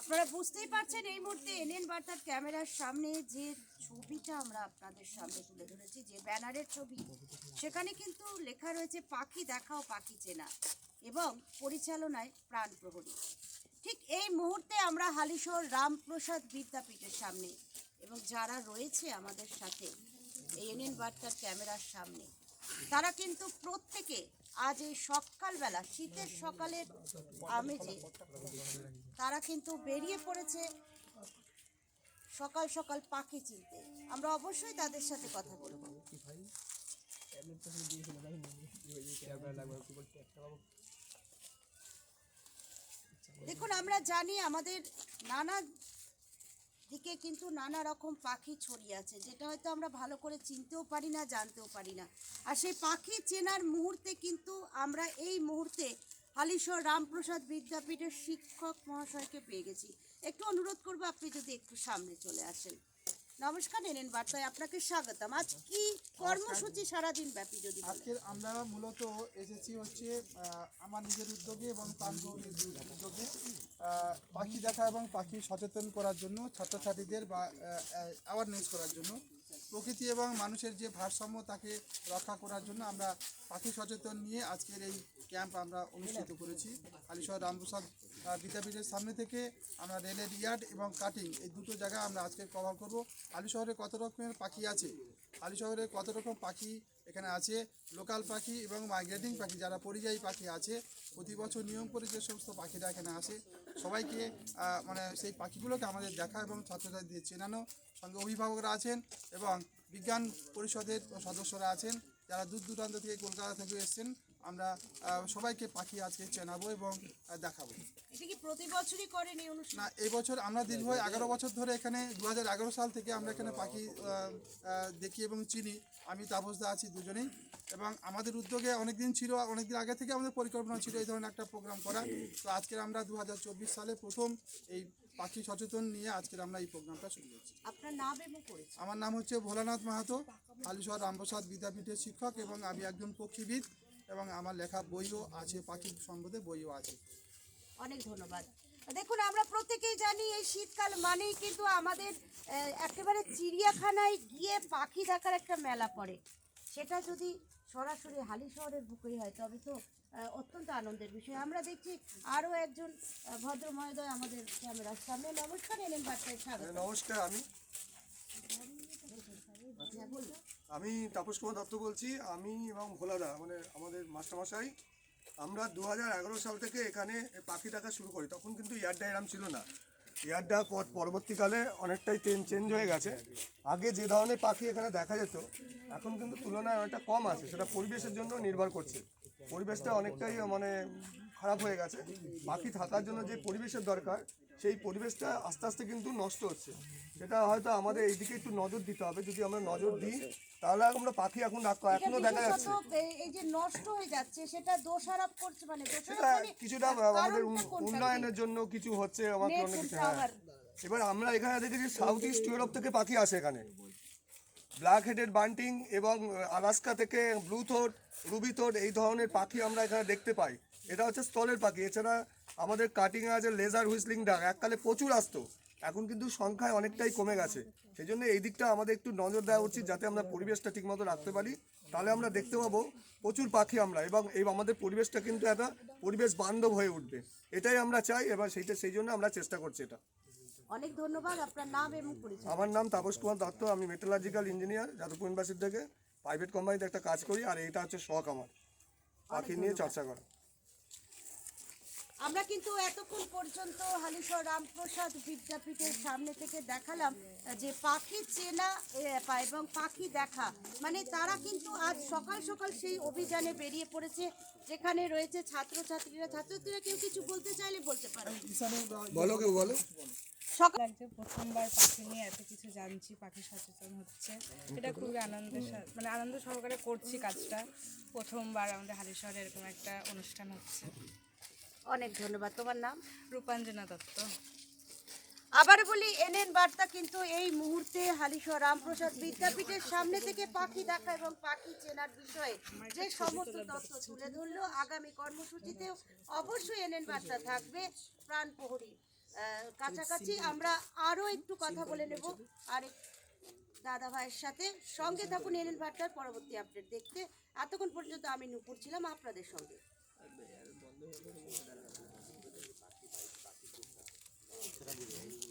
আপনারা বুঝতেই পারছেন এই মুহূর্তে এনএন বার্তার ক্যামেরার সামনে যে ছবিটা আমরা আপনাদের সামনে তুলে ধরেছি, যে ব্যানারের ছবি, সেখানে কিন্তু লেখা রয়েছে, পাখি দেখাও, পাখি চেনা এবং পরিচালনায় প্রাণ প্রহরী। ঠিক এই মুহূর্তে আমরা হালিশহর রামপ্রসাদ বিদ্যাপীঠের সামনে এবং যারা রয়েছে আমাদের সাথে এই এনএন বার্তার ক্যামেরার সামনে, তারা কিন্তু প্রত্যেকে আজ এই সকালবেলা, শীতের সকালের আমেজে তারা কিন্তু বেরিয়ে পড়েছে সকাল সকাল পাখি চিনতে। আমরা অবশ্যই তাদের সাথে কথা বলব। দেখুন, আমরা জানি আমাদের নানা দিকে কিন্তু নানা রকম পাখি ছড়িয়ে আছে, যেটা হয়তো আমরা ভালো করে চিনতেও পারি না, জানতেও পারি না। আর সেই পাখি চেনার মুহূর্তে কিন্তু আমরা এই মুহূর্তে হালিশহর রামপ্রসাদ বিদ্যাপীঠের শিক্ষক মহাশয়কে পেয়ে গেছি। একটু অনুরোধ করব আপনি যদি একটু সামনে চলে আসেন। নমস্কার নেনেন বার্তায় আপনাকে স্বাগতম। আজ কি কর্মসূচি সারাদিন ব্যাপী যদি? আজকের আমরা মূলত এসেছি হচ্ছে আমার নিজের উদ্যোগে এবং প্রাণগৌরীর উদ্যোগে পাখি দেখা এবং পাখি সচেতন করার জন্য ছাত্রছাত্রীদের বা অ্যাওয়ারনেস করার জন্য। প্রকৃতি এবং মানুষের যে ভারসাম্য তাকে রক্ষা করার জন্য আমরা পাখি সচেতন নিয়ে আজকের এই ক্যাম্প আমরা অনুষ্ঠিত করেছি। আলিশহর রামপ্রসাদ বিদ্যাপীঠের সামনে থেকে আমরা রেলের ইয়ার্ড এবং কাটিং এই দুটো জায়গা আমরা আজকে কভার করব। আলি শহরে কত রকমের পাখি আছে? আলি শহরে কত রকম পাখি এখানে আছে? লোকাল পাখি এবং মাইগ্রেটিং পাখি, যারা পরিযায়ী পাখি আছে, প্রতি বছর নিয়ম করে যে সমস্ত পাখিরা এখানে আসে, সবাইকে মানে সেই পাখিগুলোকে আমাদের দেখা এবং ছাত্রছাত্রীদের চেনানো সঙ্গে অভিভাবকরা আছেন এবং বিজ্ঞান পরিষদের সদস্যরা আছেন। যারা দূর দূরান্ত থেকে কলকাতা থেকে এসেছেন আমরা সবাইকে পাখি আজকে চেনাবো এবং দেখাবো। না এই বছর আমরা দীর্ঘ এগারো বছর ধরে এখানে দু হাজার এগারো সাল থেকে আমরা এখানে পাখি দেখি এবং চিনি। আমি তাপসদা আছি দুজনেই। এবং আমাদের উদ্যোগে অনেক দিন ছিল অনেক দিন আগে থেকে আমাদের পরিকল্পনা ছিল এই ধরনের একটা প্রোগ্রাম করা তো আজকের আমরা দু হাজার চব্বিশ সালে প্রথম এই পাখি সচেতন নিয়ে আজকের আমরা এই প্রোগ্রামটা শুরু করছি। আপনার নাম এবং আমার নাম হচ্ছে ভোলানাথ মাহাতো আলিশহর রামপ্রসাদ বিদ্যাপীঠের শিক্ষক এবং আমি একজন পক্ষীবিদ এবং আমার লেখা বইও আছে পাখি সম্বন্ধে বইও আছে। অনেক ধন্যবাদ। দেখুন আমরা প্রত্যেকেই জানি এই শীতকাল মানেই কিন্তু আমাদের একেবারে চিড়িয়াখানায় গিয়ে পাখি দেখার একটা মেলা পড়ে। সেটা যদি সরাসরি হালি শহরের বুকেই হয় তবে তো অত্যন্ত আনন্দের বিষয়। আমরা দেখছি আরও একজন ভদ্র মহোদয় আমাদের ক্যামেরার সামনে। নমস্কার এলেন বার্তায় স্বাগত। নমস্কার আমি? হ্যাঁ, আমি তাপস কুমার দত্ত বলছি আমি এবং ভোলাদা মানে আমাদের মাস্টারমশাই। আমরা দু হাজার এগারো সাল থেকে এখানে পাখি দেখা শুরু করি তখন কিন্তু ইয়ার ডায়রাম ছিল না। ইয়ারটা পর পরবর্তীকালে অনেকটাই চেঞ্জ হয়ে গেছে। আগে যে ধরনের পাখি এখানে দেখা যেত, এখন কিন্তু তুলনায় অনেকটা কম আছে। সেটা পরিবেশের জন্য নির্ভর করছে। পরিবেশটা অনেকটাই মানে খারাপ হয়ে গেছে। পাখি থাকার জন্য যে পরিবেশের দরকার সেই পরিবেশটা আস্তে আস্তে কিন্তু নষ্ট হচ্ছে। সেটা হয়তো আমাদের এইদিকে একটু নজর দিতে হবে। যদি আমরা নজর দিই তাহলে আমরা পাখি এখন রাখা এখনও দেখা যাচ্ছে। এই- যে নষ্ট হয়ে যাচ্ছে সেটা দোষারোপ করছে মানে সেটা মানে কিছুটা আমাদের উন্নয়নের জন্য কিছু হচ্ছে অনেক কিছু হ্যাঁ। এবার আমরা এখানে দেখেছি সাউথ ইস্ট ইউরোপ থেকে পাখি আসে এখানে। ব্ল্যাক হেডেড বান্টিং এবং আলাস্কা থেকে ব্লু থোট রুবি থোট এই ধরনের পাখি আমরা এখানে দেখতে পাই। এটা হচ্ছে স্থলের পাখি। এছাড়া আমাদের কাটিং আছে লেজার হুইসলিং ডাক এককালে প্রচুর আসতো। এখন কিন্তু সংখ্যায় অনেকটাই কমে গেছে। সেই জন্য এই দিকটা আমাদের একটু নজর দেওয়া উচিত যাতে আমরা পরিবেশটা ঠিকমতো রাখতে পারি। তাহলে আমরা দেখতে পাবো প্রচুর পাখি আমরা এবং এই আমাদের পরিবেশটা কিন্তু একটা পরিবেশ বান্ধব হয়ে উঠবে। এটাই আমরা চাই এবার সেইটা সেই জন্য আমরা চেষ্টা করছি এটা। অনেক ধন্যবাদ আপনার নাম এবং পরিচয়। আমার নাম তাপস কুমার দত্ত আমি মেটালজিক্যাল ইঞ্জিনিয়ার যাদবপুর ইউনিভার্সিটি থেকে প্রাইভেট কোম্পানিতে একটা কাজ করি আর এটা হচ্ছে শখ আমার। পাখি নিয়ে চর্চা করা। আমরা কিন্তু এতক্ষণ পর্যন্ত হালিশহর রামপ্রসাদ বিদ্যাপীঠের সামনে থেকে দেখালাম যে পাখি চেনা এবং পাখি দেখা। মানে তারা কিন্তু আজ সকাল সকাল সেই অভিযানে বেরিয়ে পড়েছে যেখানে রয়েছে ছাত্রছাত্রীরা। ছাত্রছাত্রীরা কেউ কিছু বলতে চাইলে বলতে পারে। বলো কেউ বলো। সকাল লাগছে প্রথমবার পাখি নিয়ে এত কিছু জানছি পাখি সচেতন হচ্ছে। এটা খুবই আনন্দের মানে আনন্দ সহকারে করছি কাজটা। প্রথমবার আমাদের হালিশহরে এরকম একটা অনুষ্ঠান হচ্ছে। অনেক ধন্যবাদ। তোমার নাম? রূপাঞ্জনা দত্ত। আবার বলি এনএন বার্তা কিন্তু এই মুহূর্তে হালিশহর রামপ্রসাদ বিদ্যাপীঠের সামনে থেকে পাখি দেখা এবং পাখি চেনার বিষয়ে যে সমস্ত তথ্য তুলে ধরলো আগামী কর্মসূচিতেও অবশ্যই এনএন বার্তা থাকবে প্রাণ প্রহরী। কাছাকাছি আমরা আরও একটু কথা বলে নেব। আর দাদা ভাইয়ের সাথে। সঙ্গে থাকুন এনএন বার্তার পরবর্তী আপডেট দেখতে। এতক্ষণ পর্যন্ত আমি নুপুর ছিলাম আপনাদের সঙ্গে। Terima kasih.